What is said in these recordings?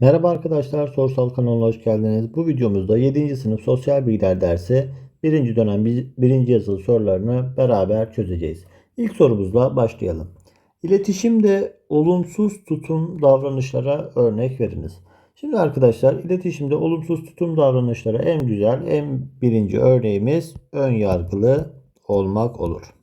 Merhaba arkadaşlar, Sorsal kanalına hoş geldiniz. Bu videomuzda 7. sınıf sosyal bilgiler dersi 1. dönem 1. yazılı sorularını beraber çözeceğiz. İlk sorumuzla başlayalım. İletişimde olumsuz tutum davranışlara örnek veriniz. Şimdi arkadaşlar iletişimde olumsuz tutum davranışlara en güzel, en birinci örneğimiz ön yargılı olmak olur.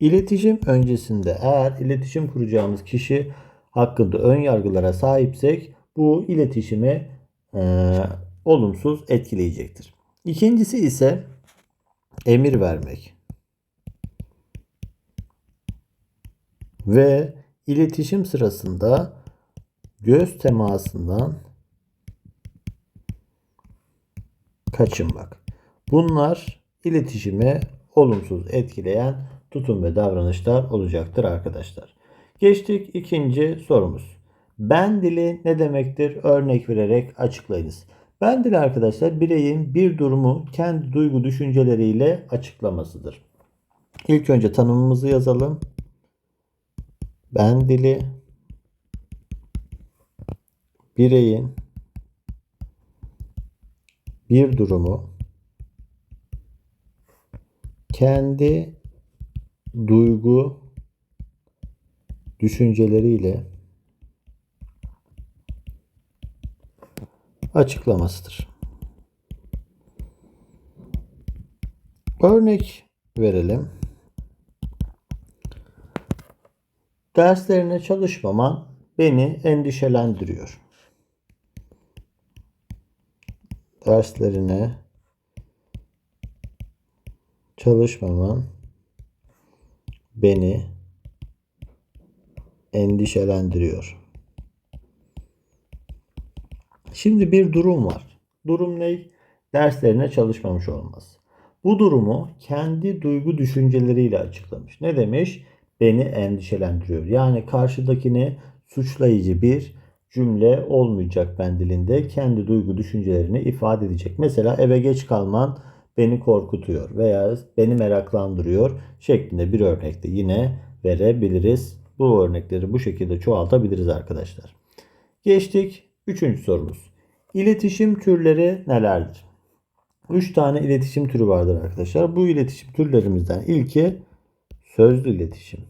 İletişim öncesinde eğer iletişim kuracağımız kişi hakkında ön yargılara sahipsek bu iletişimi e, olumsuz etkileyecektir. İkincisi ise emir vermek. Ve iletişim sırasında göz temasından kaçınmak. Bunlar iletişimi olumsuz etkileyen tutum ve davranışlar olacaktır arkadaşlar. Geçtik ikinci sorumuz. Ben dili ne demektir? Örnek vererek açıklayınız. Ben dili arkadaşlar bireyin bir durumu kendi duygu düşünceleriyle açıklamasıdır. İlk önce tanımımızı yazalım. Ben dili bireyin bir durumu kendi duygu düşünceleriyle açıklamasıdır. Örnek verelim. Derslerine çalışmaman beni endişelendiriyor. Derslerine çalışmaman beni endişelendiriyor. Şimdi bir durum var. Durum ne? Derslerine çalışmamış olması. Bu durumu kendi duygu düşünceleriyle açıklamış. Ne demiş? Beni endişelendiriyor. Yani karşıdakini suçlayıcı bir cümle olmayacak ben dilinde. Kendi duygu düşüncelerini ifade edecek. Mesela eve geç kalman beni korkutuyor veya beni meraklandırıyor şeklinde bir örnekte yine verebiliriz. Bu örnekleri bu şekilde çoğaltabiliriz arkadaşlar. Geçtik. Üçüncü sorumuz. İletişim türleri nelerdir? Üç tane iletişim türü vardır arkadaşlar. Bu iletişim türlerimizden ilki sözlü iletişim.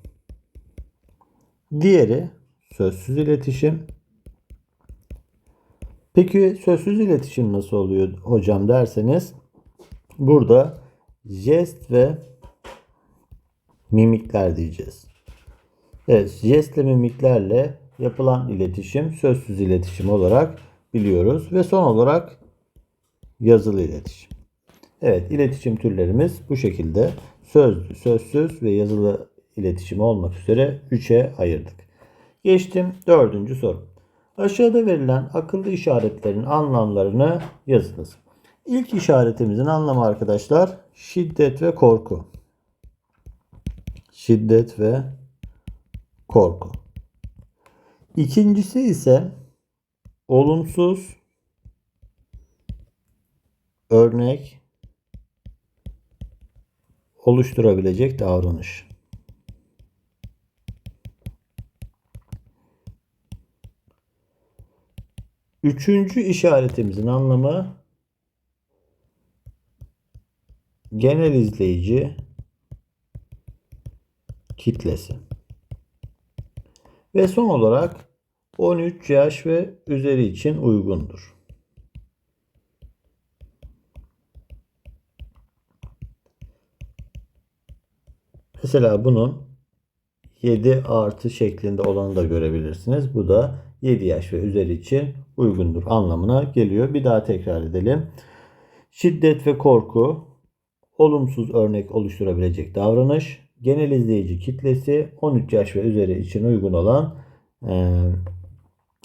Diğeri sözsüz iletişim. Peki sözsüz iletişim nasıl oluyor hocam derseniz burada jest ve mimikler diyeceğiz. Evet, jestle mimiklerle yapılan iletişim sözsüz iletişim olarak biliyoruz ve son olarak yazılı iletişim. Evet, iletişim türlerimiz bu şekilde sözlü, sözsüz ve yazılı iletişim olmak üzere 3'e ayırdık. Geçtim dördüncü soru. Aşağıda verilen akıllı işaretlerin anlamlarını yazınız. İlk işaretimizin anlamı arkadaşlar şiddet ve korku. Şiddet ve korku. İkincisi ise olumsuz örnek oluşturabilecek davranış. Üçüncü işaretimizin anlamı genel izleyici kitlesi. Ve son olarak 13 yaş ve üzeri için uygundur. Mesela bunun 7 artı şeklinde olanı da görebilirsiniz. Bu da 7 yaş ve üzeri için uygundur anlamına geliyor. Bir daha tekrar edelim. Şiddet ve korku olumsuz örnek oluşturabilecek davranış. Genel izleyici kitlesi 13 yaş ve üzeri için uygun olan e,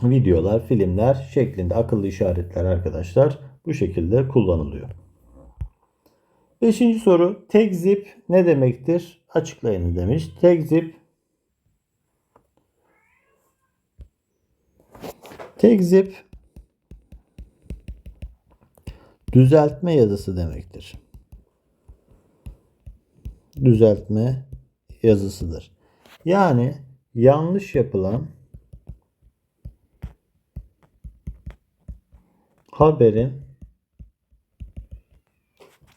videolar, filmler şeklinde akıllı işaretler arkadaşlar bu şekilde kullanılıyor. Beşinci soru tekzip ne demektir? Açıklayın demiş. Tekzip tekzip düzeltme yazısı demektir düzeltme yazısıdır. Yani yanlış yapılan haberin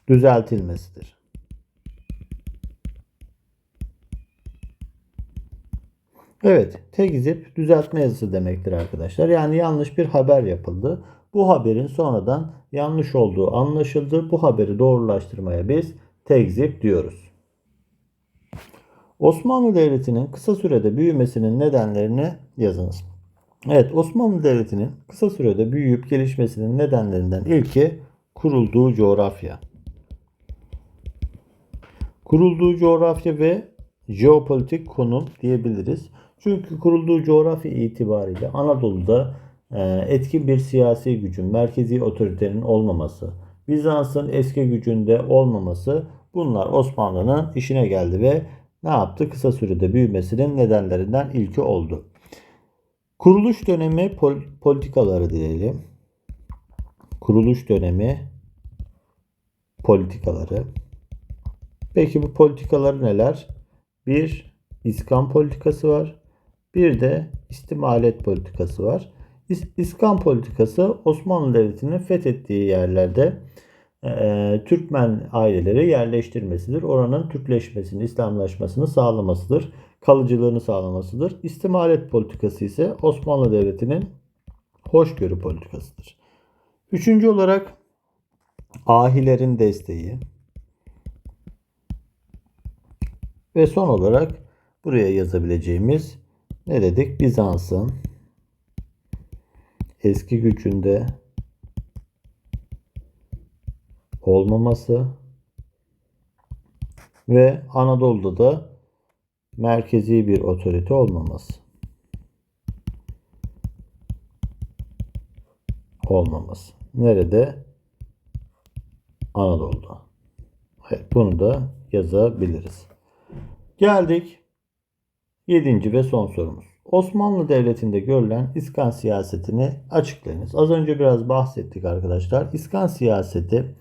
düzeltilmesidir. Evet, tekzip düzeltme yazısı demektir arkadaşlar. Yani yanlış bir haber yapıldı. Bu haberin sonradan yanlış olduğu anlaşıldı. Bu haberi doğrulaştırmaya biz tekzip diyoruz. Osmanlı Devleti'nin kısa sürede büyümesinin nedenlerini yazınız. Evet, Osmanlı Devleti'nin kısa sürede büyüyüp gelişmesinin nedenlerinden ilki kurulduğu coğrafya. Kurulduğu coğrafya ve jeopolitik konum diyebiliriz. Çünkü kurulduğu coğrafya itibariyle Anadolu'da e, etkin bir siyasi gücün, merkezi otoritenin olmaması, Bizans'ın eski gücünde olmaması bunlar Osmanlı'nın işine geldi ve ne yaptı? Kısa sürede büyümesinin nedenlerinden ilki oldu. Kuruluş dönemi pol- politikaları diyelim. Kuruluş dönemi politikaları. Peki bu politikalar neler? Bir iskan politikası var. Bir de istimalet politikası var. İs- İskan politikası Osmanlı Devleti'nin fethettiği yerlerde e, Türkmen aileleri yerleştirmesidir. Oranın Türkleşmesini, İslamlaşmasını sağlamasıdır. Kalıcılığını sağlamasıdır. İstimalet politikası ise Osmanlı Devleti'nin hoşgörü politikasıdır. Üçüncü olarak ahilerin desteği. Ve son olarak buraya yazabileceğimiz ne dedik? Bizans'ın eski gücünde olmaması ve Anadolu'da da merkezi bir otorite olmaması. Olmaması. Nerede? Anadolu'da. Evet, bunu da yazabiliriz. Geldik 7. ve son sorumuz. Osmanlı Devleti'nde görülen iskan siyasetini açıklayınız. Az önce biraz bahsettik arkadaşlar. İskan siyaseti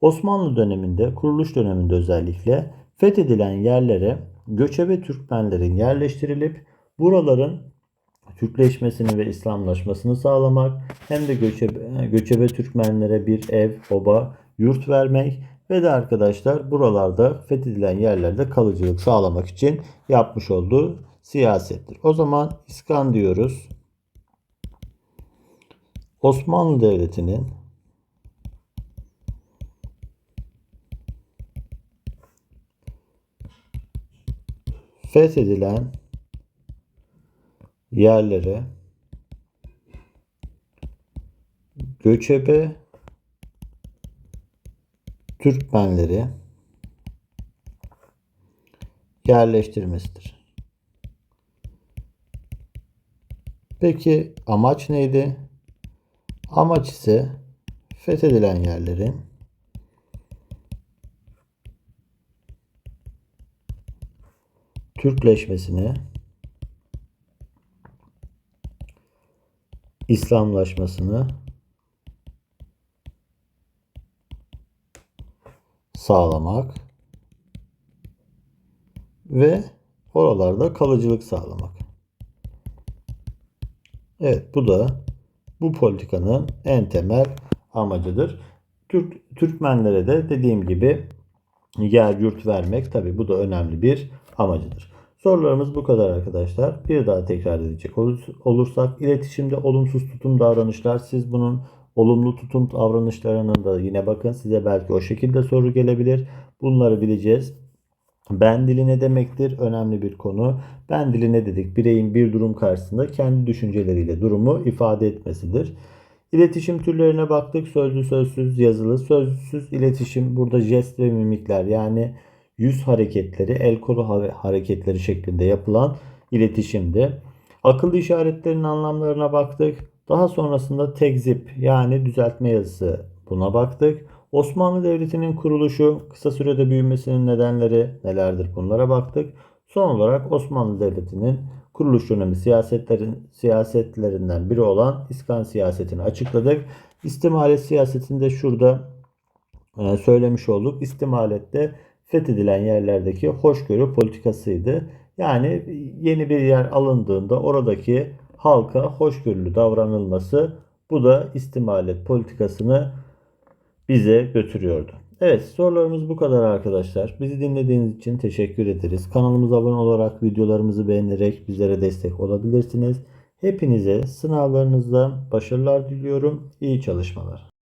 Osmanlı döneminde, kuruluş döneminde özellikle fethedilen yerlere göçebe Türkmenlerin yerleştirilip buraların Türkleşmesini ve İslamlaşmasını sağlamak hem de göçebe, göçebe Türkmenlere bir ev, oba, yurt vermek ve de arkadaşlar buralarda fethedilen yerlerde kalıcılık sağlamak için yapmış olduğu siyasettir. O zaman İskan diyoruz. Osmanlı Devleti'nin fethedilen yerlere göçebe Türkmenleri yerleştirmesidir. Peki amaç neydi? Amaç ise fethedilen yerlerin Türkleşmesini, İslamlaşmasını sağlamak ve oralarda kalıcılık sağlamak. Evet bu da bu politikanın en temel amacıdır. Türk Türkmenlere de dediğim gibi yer yurt vermek tabi bu da önemli bir amacıdır. Sorularımız bu kadar arkadaşlar. Bir daha tekrar edecek olursak iletişimde olumsuz tutum davranışlar siz bunun olumlu tutum davranışlarının da yine bakın size belki o şekilde soru gelebilir. Bunları bileceğiz. Ben dili ne demektir? Önemli bir konu. Ben dili ne dedik? Bireyin bir durum karşısında kendi düşünceleriyle durumu ifade etmesidir. İletişim türlerine baktık. Sözlü, sözsüz, yazılı. Sözsüz iletişim burada jest ve mimikler yani yüz hareketleri, el kolu hareketleri şeklinde yapılan iletişimdi. Akıllı işaretlerin anlamlarına baktık. Daha sonrasında tekzip yani düzeltme yazısı buna baktık. Osmanlı Devleti'nin kuruluşu, kısa sürede büyümesinin nedenleri nelerdir bunlara baktık. Son olarak Osmanlı Devleti'nin kuruluş dönemi siyasetlerin siyasetlerinden biri olan İskan siyasetini açıkladık. İstimalet siyasetinde şurada e, söylemiş olduk. İstimalette fethedilen yerlerdeki hoşgörü politikasıydı. Yani yeni bir yer alındığında oradaki halka hoşgörülü davranılması Bu da istimalet politikasını bize götürüyordu. Evet sorularımız bu kadar arkadaşlar. Bizi dinlediğiniz için teşekkür ederiz. Kanalımıza abone olarak videolarımızı beğenerek bizlere destek olabilirsiniz. Hepinize sınavlarınızda başarılar diliyorum. İyi çalışmalar.